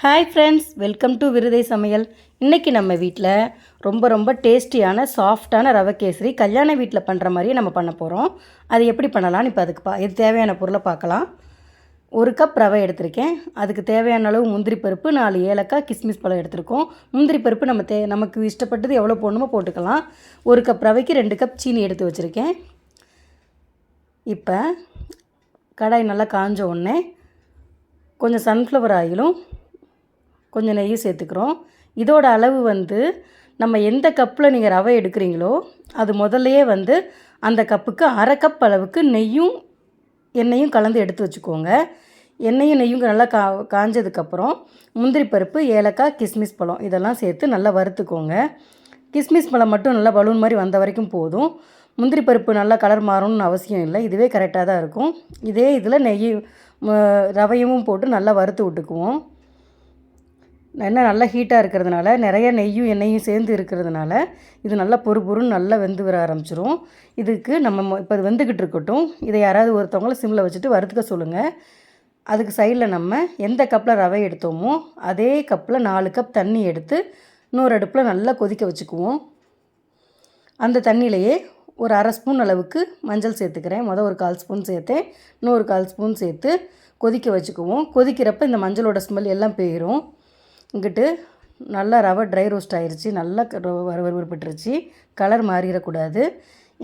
Hi friends welcome to விருதை சமையல். இன்றைக்கி நம்ம வீட்டில் ரொம்ப ரொம்ப டேஸ்டியான சாஃப்டான ரவை கேசரி கல்யாண வீட்டில் பண்ணுற மாதிரியே நம்ம பண்ண போகிறோம் அது எப்படி பண்ணலாம்னு இப்போ அதுக்கு பா இது தேவையான பொருளை பார்க்கலாம். ஒரு கப் ரவை எடுத்திருக்கேன். அதுக்கு தேவையான அளவு முந்திரி பருப்பு நாலு ஏலக்காய் கிஸ்மிஸ் பழம் எடுத்திருக்கோம். முந்திரி பருப்பு நம்ம தே நமக்கு இஷ்டப்பட்டது எவ்வளோ போடணுமோ போட்டுக்கலாம். ஒரு கப் ரவைக்கு ரெண்டு கப் சீனி எடுத்து வச்சுருக்கேன். இப்போ கடாய் நல்லா காஞ்ச உடனே கொஞ்சம் சன்ஃப்ளவர் ஆயிலும் கொஞ்சம் நெய்யும் சேர்த்துக்கிறோம். இதோட அளவு வந்து நம்ம எந்த கப்பில் நீங்கள் ரவை எடுக்கிறீங்களோ அது முதல்லையே வந்து அந்த கப்புக்கு அரை கப் அளவுக்கு நெய்யும் எண்ணெயும் கலந்து எடுத்து வச்சுக்கோங்க. எண்ணெயும் நெய்யும் நல்லா கா காஞ்சதுக்கப்புறம் முந்திரி பருப்பு ஏலக்காய் கிஸ்மிஸ் பழம் இதெல்லாம் சேர்த்து நல்லா வறுத்துக்கோங்க. கிஸ்மிஸ் பழம் மட்டும் நல்லா பலூன் மாதிரி வந்த வரைக்கும் போதும். முந்திரி பருப்பு நல்லா கலர் மாறணும்னு அவசியம் இல்லை. இதுவே கரெக்டாக தான் இருக்கும். இதே இதில் நெய் ரவையும் போட்டு நல்லா வறுத்து விட்டுக்குவோம். எண்ணெய் நல்லா ஹீட்டாக இருக்கிறதுனால நிறைய நெய்யும் எண்ணெயும் சேர்ந்து இருக்கிறதுனால இது நல்லா பொறு பொறுன்னு நல்லா வெந்து வர ஆரம்பிச்சிரும். இதுக்கு நம்ம இப்போ இது வெந்துக்கிட்டு இருக்கட்டும். இதை யாராவது ஒருத்தவங்கள சிம்மில் வச்சுட்டு வறுத்துக்க சொல்லுங்கள் அதுக்கு சைடில் நம்ம எந்த கப்பில் ரவை எடுத்தோமோ அதே கப்பில் நாலு கப் தண்ணி எடுத்து இன்னொரு அடுப்பில் நல்லா கொதிக்க வச்சுக்குவோம். அந்த தண்ணியிலையே ஒரு அரை ஸ்பூன் அளவுக்கு மஞ்சள் சேர்த்துக்கிறேன். மொதல் ஒரு கால் ஸ்பூன் சேர்த்தேன். இன்னொரு கால் ஸ்பூன் சேர்த்து கொதிக்க வச்சுக்குவோம். கொதிக்கிறப்ப இந்த மஞ்சளோட ஸ்மெல் எல்லாம் போயிடும் இங்கிட்டு நல்லா ரவை ட்ரை ரோஸ்ட் ஆயிடுச்சு நல்லா வறுவறுப்பட்டுருச்சு கலர் மாறிடக்கூடாது.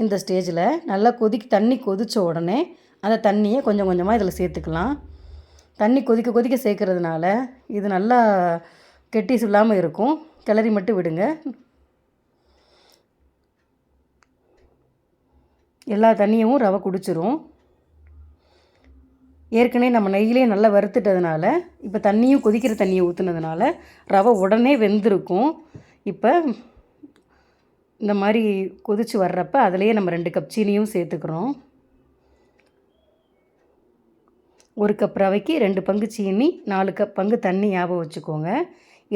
இந்த ஸ்டேஜில் நல்லா கொதிக்க தண்ணி கொதித்த உடனே அந்த தண்ணியை கொஞ்சம் கொஞ்சமாக இதில் சேர்த்துக்கலாம். தண்ணி கொதிக்க கொதிக்க சேர்க்கறதுனால இது நல்லா கெட்டிஸ் இல்லாமல் இருக்கும். கிளறி மட்டும் விடுங்க. எல்லா தண்ணியும் ரவை குடிச்சிரும். ஏற்கனவே நம்ம நெய்யிலே நல்லா வறுத்துட்டதுனால இப்போ தண்ணியும் கொதிக்கிற தண்ணியை ஊற்றுனதுனால ரவை உடனே வெந்திருக்கும். இப்போ இந்த மாதிரி கொதித்து வர்றப்ப அதுலேயே நம்ம ரெண்டு கப் சீனியும் சேர்த்துக்கிறோம். ஒரு கப் ரவைக்கு ரெண்டு பங்கு சீனி நாலு கப் பங்கு தண்ணி ஞாபகம் வச்சுக்கோங்க.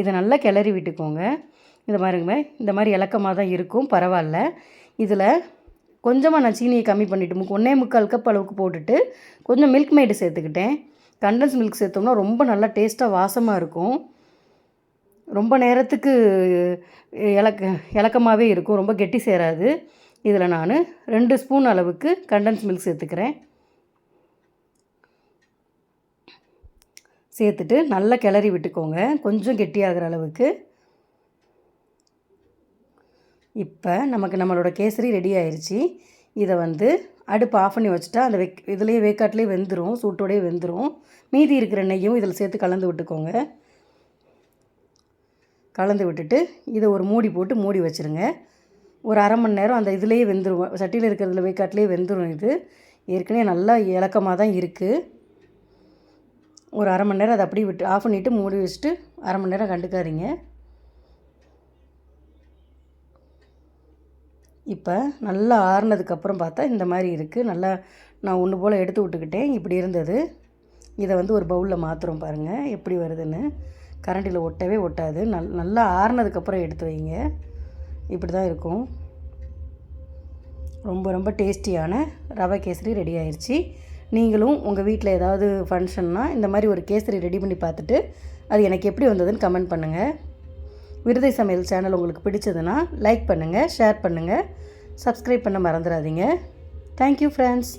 இதை நல்லா கிளறி விட்டுக்கோங்க. இந்த மாதிரிங்க இந்த மாதிரி இலக்கமாக தான் இருக்கும் பரவாயில்ல. இதில் கொஞ்சமாக நான் சீனியை கம்மி பண்ணிவிட்டு ஒன்றே முக்கால் கப் அளவுக்கு போட்டுட்டு கொஞ்சம் மில்க் மேடு சேர்த்துக்கிட்டேன். கண்டன்ஸ் மில்க் சேர்த்தோம்னா ரொம்ப நல்லா டேஸ்ட்டாக வாசமாக இருக்கும். ரொம்ப நேரத்துக்கு இலக்க இலக்கமாகவே இருக்கும். ரொம்ப கெட்டி சேராது. இதில் நான் ரெண்டு ஸ்பூன் அளவுக்கு கண்டன்ஸ் மில்க் சேர்த்துக்கிறேன். சேர்த்துட்டு நல்லா கிளறி விட்டுக்கோங்க. கொஞ்சம் கெட்டியாகிற அளவுக்கு. இப்போ நமக்கு நம்மளோட கேசரி ரெடி ஆயிடுச்சு இதை வந்து அடுப்பு ஆஃப் பண்ணி வச்சுட்டா அந்த வெக் இதுலேயே வேக்காட்டிலே வெந்துடும் சூட்டோடே வெந்துடும் மீதி இருக்கிற நெய்யும் இதில் சேர்த்து கலந்து விட்டுக்கோங்க. கலந்து விட்டுட்டு இதை ஒரு மூடி போட்டு மூடி வச்சுருங்க. ஒரு அரை மணி நேரம் அந்த இதுலேயே வெந்துடும் சட்டியில் இருக்கிறதுல வேக்காட்டிலே வெந்துடும் இது. ஏற்கனவே நல்லா இலக்கமாக தான் இருக்குது ஒரு அரை மணி நேரம் அதை அப்படியே விட்டு ஆஃப் பண்ணிவிட்டு மூடி வச்சுட்டு அரை மணி நேரம் கண்டுக்காதீங்க. இப்போ நல்லா ஆறுனதுக்கப்புறம் பார்த்தா இந்த மாதிரி இருக்குது நல்லா நான் ஒன்று போல் எடுத்து விட்டுக்கிட்டேன். இப்படி இருந்தது. இதை வந்து ஒரு பவுலில் மாற்றுறோம் பாருங்கள் எப்படி வருதுன்னு. கரண்டில் ஒட்டவே ஒட்டாது. நல் நல்லா ஆறுனதுக்கப்புறம் எடுத்து வைங்க. இப்படி தான் இருக்கும். ரொம்ப ரொம்ப டேஸ்டியான ரவை கேசரி ரெடி ஆயிடுச்சு நீங்களும் உங்கள் வீட்டில் ஏதாவது ஃபங்க்ஷன்னா இந்த மாதிரி ஒரு கேசரி ரெடி பண்ணி பார்த்துட்டு அது எனக்கு எப்படி வந்ததுன்னு கமெண்ட் பண்ணுங்கள் விருதை சமையல் சேனல் உங்களுக்கு பிடிச்சதுன்னா லைக் பண்ணுங்கள் ஷேர் பண்ணுங்கள் சப்ஸ்கிரைப் பண்ண மறந்துடாதீங்க. Thank you friends